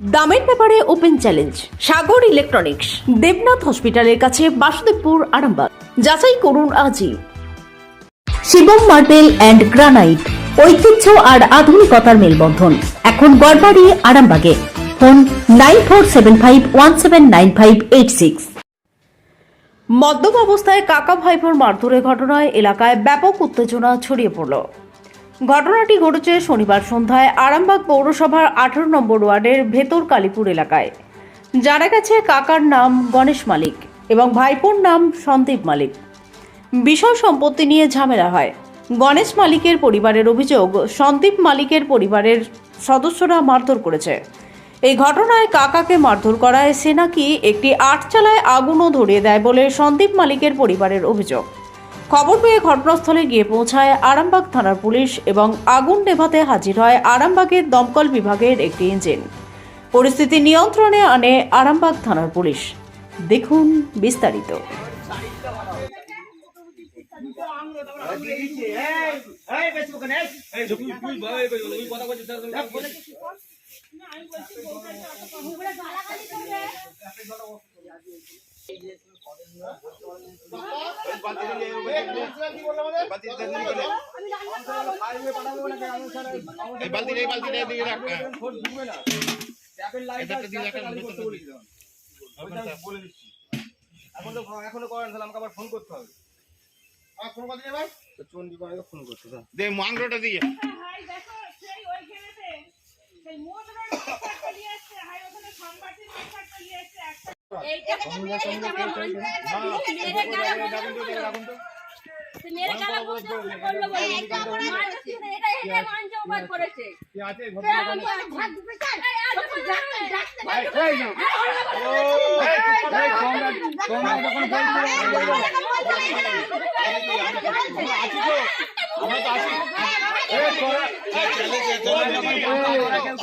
দামের ব্যাপারে open challenge, Sagar electronics, Debnath হসপিটালের কাছে বাসুদেবপুর, আরামবাগ। যাচাই করুন আজই। শিবম মার্বেল অ্যান্ড গ্রানাইট, ঐতিহ্য আর আধুনিকতার মেলবন্ধন। এখন গড়বাড়ি, আরামবাগে। Phone nine four seven five one seven nine five eight six. মদ্যপ অবস্থায় কাকা ভাইপোর মারধরের ঘটনায় এলাকায় ব্যাপক উত্তেজনা ছড়িয়ে পড়ল। ঘটনাটি ঘটেছে শনিবার সন্ধ্যায় আরামবাগ পৌরসভার আঠারো নম্বর ওয়ার্ডের ভেতর কালীপুর এলাকায়। জানা গেছে কাকার নাম গণেশ মালিক এবং ভাইপোর নাম সন্দীপ মালিক। বিষয় সম্পত্তি নিয়ে ঝামেলা হয়। গণেশ মালিকের পরিবারের অভিযোগ, সন্দীপ মালিকের পরিবারের সদস্যরা মারধর করেছে। এই ঘটনায় কাকাকে মারধর করায় সে নাকি একটি আটচালায় আগুনও ধরিয়ে দেয় বলে সন্দীপ মালিকের পরিবারের অভিযোগ। খবর পেয়ে ঘটনাস্থলে গিয়ে পৌঁছায় আরামবাগ থানার পুলিশ এবং আগুন নেভাতে হাজির হয় আরামবাগের দমকল বিভাগের একটি ইঞ্জিন। পরিস্থিতি নিয়ন্ত্রণে আনে আরামবাগ থানার পুলিশ। দেখুন বিস্তারিত। এই বালতি দিয়ে দিয়ে এখন করেন তাহলে আমাকে আবার ফোন করতে হবে দে মাংরোটা দিয়ে সেই ওইখানেতে একটা নিয়ে এসছে হাই ওখানে একটা একটা আমার কি আছে আমি ভাগ দিতে চাই ডাকতে তোদের মতন বলেছি তোরা ওদের মতন বলে আমাদের ঘর থেকে যাইনি একটু যাইনি ঘর থেকে লোকে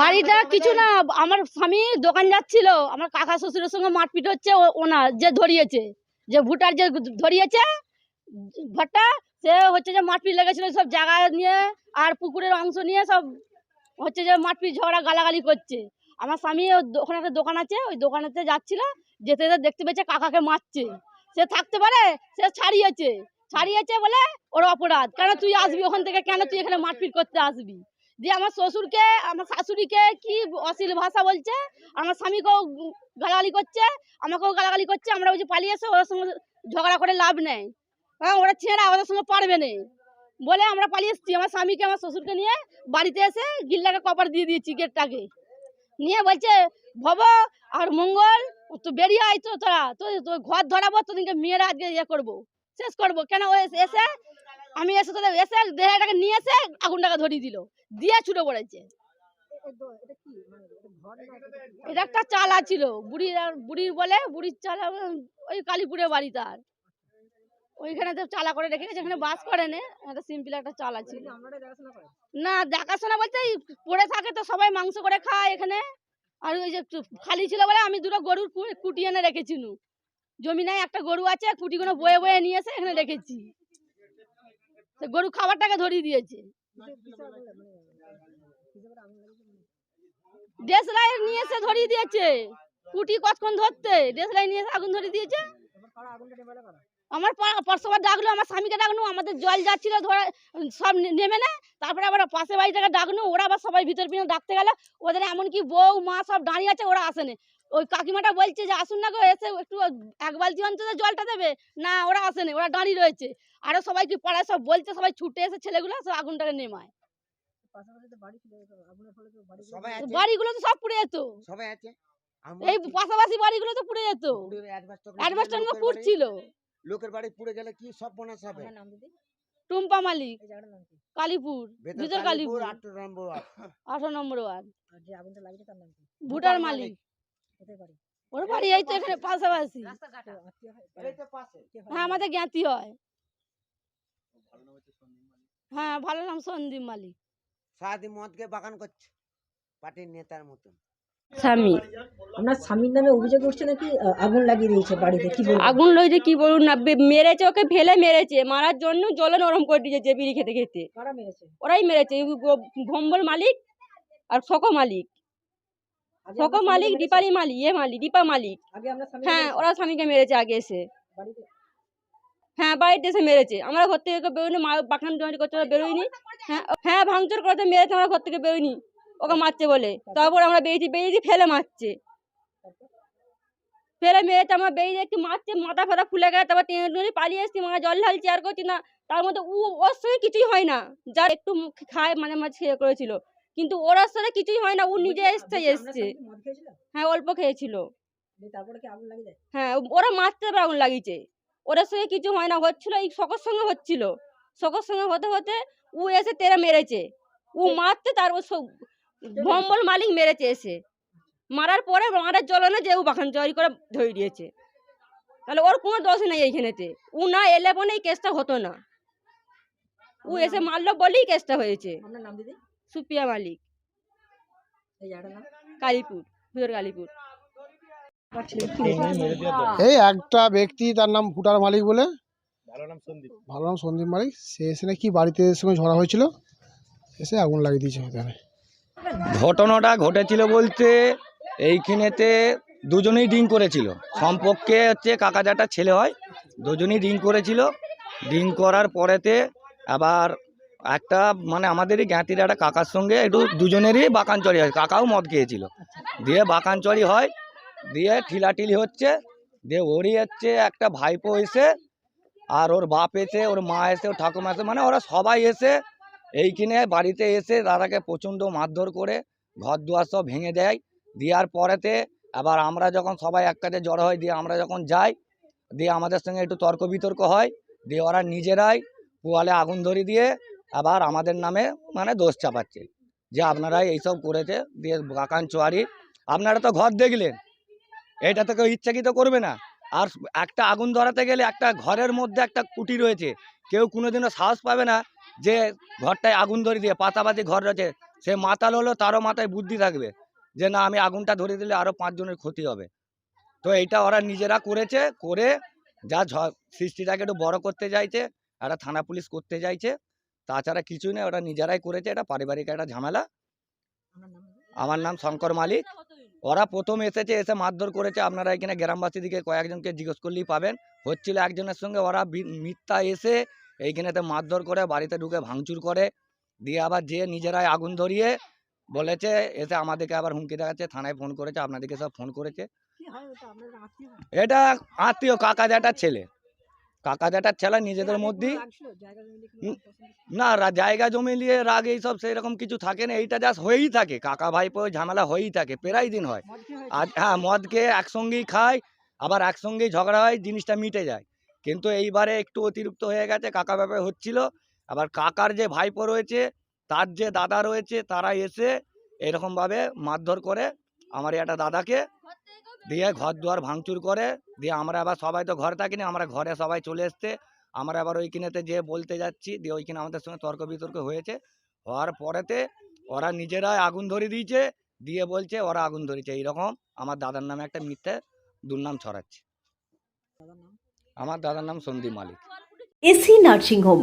বাড়িটা কিছু না, আমার স্বামী দোকান যাচ্ছিল, আমার কাকা শ্বশুরের সঙ্গে মারপিট হচ্ছে ওনার যে ধরিয়েছে, যে ভুটার যে ধরিয়েছে, ভট্টা, সে হচ্ছে যে মারপিট লেগেছিল সব জায়গা নিয়ে, আর পুকুরের অংশ নিয়ে সব হচ্ছে যে মারপিট, ঝগড়া, গালাগালি করছে। আমার স্বামী ওখানে একটা দোকান আছে, ওই দোকানেতে যাচ্ছিল, যেতে যেতে দেখতে পেয়েছে কাকাকে মারছে। সে থাকতে পারে, সে ছাড়িয়েছে ছাড়িয়েছে বলে ওর অপরাধ। কেন তুই আসবি ওখান থেকে? কেন তুই এখানে মারপিট করতে আসবি? দিয়ে আমার শ্বশুরকে, আমার শাশুড়িকে কি অশ্লীল ভাষা বলছে? আমার স্বামীকেও গালাগালি করছে, আমাকেও গালাগালি করছে, আমরা বলছি পালিয়ে এসে, ওদের সঙ্গে ঝগড়া করে লাভ নেই। হ্যাঁ ওরা ছেঁড়া ওদের সঙ্গে পারবে না বলে আমরা পালিয়ে এসেছি, আমার স্বামীকে, আমার শ্বশুরকে নিয়ে বাড়িতে এসে গিল্লাকে কপার দিয়ে দিয়েছি গেটটাকে। নিয়ে বলছে, ভব আর মঙ্গল তো বেরিয়ে আয় তো তোরা তো ঘর ধরাবো, তোদেরকে মেয়েরা আজকে ইয়ে করব, শেষ করব। কেন ও এসে আমি এসে তোদের এসে দেহটাকে নিয়ে এসে আগুনটাকে ধরিয়ে দিল। দিয়ে ছুটে পড়েছে। এটা একটা চালা ছিল। বুড়ির বুড়ির বলে, বুড়ির চালা ওই কালীপুরে বাড়ি তার। ওইখানে তো চালা করে রেখে গেছে, এখানে বাস করে নে। একটা সিম্পল একটা চালা ছিল। না, দেখাশোনা বলতে পড়ে থাকে তো সবাই মাংস করে খায় এখানে। আর ওই যে খালি ছিল বলে আমি দুটো গরুর কুটি এনে রেখেছি নু। জমি নাই, একটা গরু আছে, কুটিগুলো বয়ে বয়ে নিয়ে এসে এখানে রেখেছি। গরু খাবারটাকে ধরিয়ে দিয়েছে। দেশলাই নিয়ে এসে ধরিয়ে দিয়েছে। কুটি কতক্ষণ ধরতে? দেশলাই নিয়ে এসে আগুন ধরিয়ে দিয়েছে। আমার পরশবার ডাকলো, আমার স্বামীকে ডাকলো, আমাদের জল যাচ্ছিল, ধরা, সব নেমে না। তারপরে আবার পাশে বাড়িটাকে ডাকলো, ওরা আবার সবাই ভিতর পিছনে ডাকতে গেল। ওদের এমনকি বউ, মা সব দাঁড়িয়ে আছে, ওরা আসেনি। ওই কাকিমাটা বলছে যে আসুন না গো এসে একটু এক বালতি অন্তত জলটা দেবে। না ওরা আসেনি ওরা দাঁড়িয়ে রয়েছে। আরও সবাই কি পাড়ায় সব বলছে সবাই ছুটে এসে ছেলেগুলো সব আগুনটাকে নেমায়। বাড়িগুলো তো সব পুড়ে যেত। সবাই আছে? এই পাশাপাশি বাড়িগুলো তো পুড়ে যেত। অ্যাডভাস্টার তো পুড়ছিল লোকের বাড়ি? পুড়ে গেলে কি সব বোনাস হবে? টুম্পা মালিক। কালীপুর ভিতর কালীপুর আট নম্বর ওয়ার্ড। আঠারো নম্বর ওয়ার্ড। ভুটার মালিক। ওর বাড়ি এই তো এখানে পাশাপাশি। এই তো পাশে। হ্যাঁ আমাদের জ্ঞাতি হয়। হ্যাঁ ভালো নাম সন্দীপ মালিক। সারাদিন মদকে বাগান করছে পার্টির নেতার মতন। স্বামী আপনার স্বামীর নামে অভিযোগ উঠছে নাকি আগুন লাগিয়ে দিয়েছে বাড়িতে? কি বলবেন? আগুন লইছে কি বলুন না মেরেছে ওকে ফেলে মেরেছে। মারার জন্য জলে নরম করে দিয়েছে বিড়ি খেতে খেতে। কারা মেরেছে? ওরাই মেরেছে এই ভম্বল মালিক আর শোক মালিক। শোক মালিক দীপালি মালিক ইয়ে মালিক দীপা মালিক। হ্যাঁ ওরা স্বামীকে মেরেছে আগে এসে। হ্যাঁ বাড়িতে এসে মেরেছে। আমরা ঘর থেকে মা বাগান জমি করতে হ্যাঁ হ্যাঁ ভাঙচুর করতে মেরেছে আমরা ঘর থেকে বেরোয়নি ওকে মারছে বলে। তারপর? আমরা বেরিয়েছি বেরিয়েছি ফেলে মারছে। ফেলে মেরেছে আমার বেরিয়ে একটু মারছে মাথা ফাতা ফুলে গেছে তারপর টেনে পালিয়ে এসছি মা জল ঢালছি আর করছি না। তার মধ্যে ও ওর সঙ্গে কিছুই হয় না। যার একটু মুখ খায় মানে মাঝে খেয়ে করেছিল। কিন্তু ওর সাথে কিছুই হয় না ও নিজে এসছে এসছে। হ্যাঁ অল্প খেয়েছিল। হ্যাঁ ওরা মারতে আগুন লাগিয়েছে। ওদের সঙ্গে কিছু হয় না হচ্ছিল এই শকর সঙ্গে হচ্ছিল। শকর সঙ্গে হতে হতে ও এসে তেরা মেরেছে। ও মারতে তার ও সব ভম্বল মালিক মেরেছে এসে। মারার পরে মারার জ্বলনে যে ও বাখান চুরি করে ধরে দিয়েছে। তাহলে ওর কোনো দোষ নেই এইখানেতে ও না এলে বলে এই কেসটা হতো না। ও এসে মারলো বলেই কেসটা হয়েছে। আপনার নাম দিদি? সুপিয়া মালিক। এই কালীপুর হুজুর কালীপুর? এই একটা ব্যক্তি তার নাম ভুটার মালিক বলে। ভালো নাম সন্দীপ। ভালো নাম সন্দীপ মালিক। সে এসে নাকি বাড়িতে সঙ্গে ঝড়া হয়েছিল। এসে আগুন লাগিয়ে দিয়েছে এখানে ঘটনাটা ঘটেছিল বলতে এইখানেতে দুজনেই ড্রিঙ্ক করেছিল। সম্পর্কে হচ্ছে কাকা জাটার ছেলে হয় দুজনেই ড্রিঙ্ক করেছিল। ড্রিঙ্ক করার পরেতে আবার একটা মানে আমাদেরই জ্ঞাতির একটা কাকার সঙ্গে একটু দুজনেরই বাকানচড়ি হয়। কাকাও মদ খেয়েছিল। দিয়ে বাকানচড়ি হয়, দিয়ে ঠিলাটিলি হচ্ছে, দিয়ে ওরই হচ্ছে একটা ভাইপো এসে, আর ওর বাপ এসে, ওর মা এসে, ওর ঠাকুমা এসে মানে ওরা সবাই এসে এইখানে বাড়িতে এসে দাদাকে প্রচণ্ড মারধর করে ঘর দুয়ার সব ভেঙে দেয়। দেওয়ার পরেতে আবার আমরা যখন সবাই এক কাজে জড়ো হয় দিয়ে আমরা যখন যাই, দিয়ে আমাদের সঙ্গে একটু তর্ক বিতর্ক হয়, দিয়ে ওরা নিজেরাই পোয়ালে আগুন ধরিয়ে দিয়ে আবার আমাদের নামে মানে দোষ চাপাচ্ছে। যে আপনারাই এইসব করেছে, দিয়ে বাকান চুয়ারি, আপনারা তো ঘর দেখলেন। এটা তো কেউ ইচ্ছাকৃত করবে না। আর একটা আগুন ধরাতে গেলে একটা ঘরের মধ্যে একটা কুটি রয়েছে। কেউ কোনোদিনও সাহস পাবে না যে ঘরটায় আগুন ধরে দিয়ে পাতাপাতি ঘর রয়েছে। সে মাতাল হলো তারও মাথায় বুদ্ধি থাকবে যে না, আমি আগুনটা ধরে দিলে আরও পাঁচজনের ক্ষতি হবে। তো এইটা ওরা নিজেরা করেছে, করে যা সৃষ্টিটাকে একটু বড় করতে চাইছে, একটা থানা পুলিশ করতে চাইছে। তাছাড়া কিছুই নেই ওরা নিজেরাই করেছে এটা পারিবারিক একটা ঝামেলা। আমার নাম শঙ্কর মালিক। ওরা প্রথম এসেছে এসে মারধর করেছে আপনারা এখানে গ্রামবাসী দিকে কয়েকজনকে জিজ্ঞেস করলেই পাবেন। হচ্ছিল একজনের সঙ্গে ওরা মিথ্যা এসে এইখানেতে মারধর করে বাড়িতে ঢুকে ভাঙচুর করে দিয়ে আবার যে নিজেরাই আগুন ধরিয়ে বলেছে এসে আমাদেরকে আবার হুমকি দেখাচ্ছে থানায় ফোন করেছে আপনাদেরকে সব ফোন করেছে। ওটা? এটা আত্মীয় কাকা জ্যাঠার ছেলে। কাকা জ্যাঠার ছেলে নিজেদের মধ্যেই। না। জায়গা জমি নিয়ে রাগ এইসব সেরকম কিছু থাকে না। এইটা জাস্ট হয়েই থাকে। কাকা ভাইপো ঝামেলা হয়েই থাকে প্রায় দিন হয়। আর হ্যাঁ মদ খেয়ে একসঙ্গেই খায় আবার একসঙ্গেই ঝগড়া হয় জিনিসটা মিটে যায়। কিন্তু এইবারে একটু অতিরিক্ত হয়ে গেছে কাকা ব্যাপারে হচ্ছিল। আবার কাকার যে ভাইপো রয়েছে তার যে দাদা রয়েছে তারা এসে এরকমভাবে মারধর করে আমার একটা দাদাকে দিয়ে ঘর দুয়ার ভাঙচুর করে, দিয়ে আমরা আবার সবাই তো ঘরে থাকিনি, আমরা ঘরে সবাই চলে এসছে। আমরা আবার ওইখানেতে যে বলতে যাচ্ছি, দিয়ে ওইখানে আমাদের সঙ্গে তর্ক বিতর্ক হয়েছে। হওয়ার পরেতে ওরা নিজেরাই আগুন ধরে দিয়েছে, দিয়ে বলছে ওরা আগুন ধরেছে এইরকম আমার দাদার নামে একটা মিথ্যে দুর্নাম ছড়াচ্ছে। আমার দাদার নাম Sandip Malik. AC nursing home.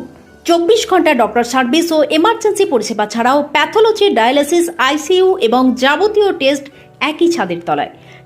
চব্বিশ ঘণ্টা ডক্টর সার্ভিস ও এমার্জেন্সি পরিষেবা ছাড়াও প্যাথোলজি, ডায়ালিসিস, আইসিইউ এবং যাবতীয় টেস্ট একই ছাদের তলায়।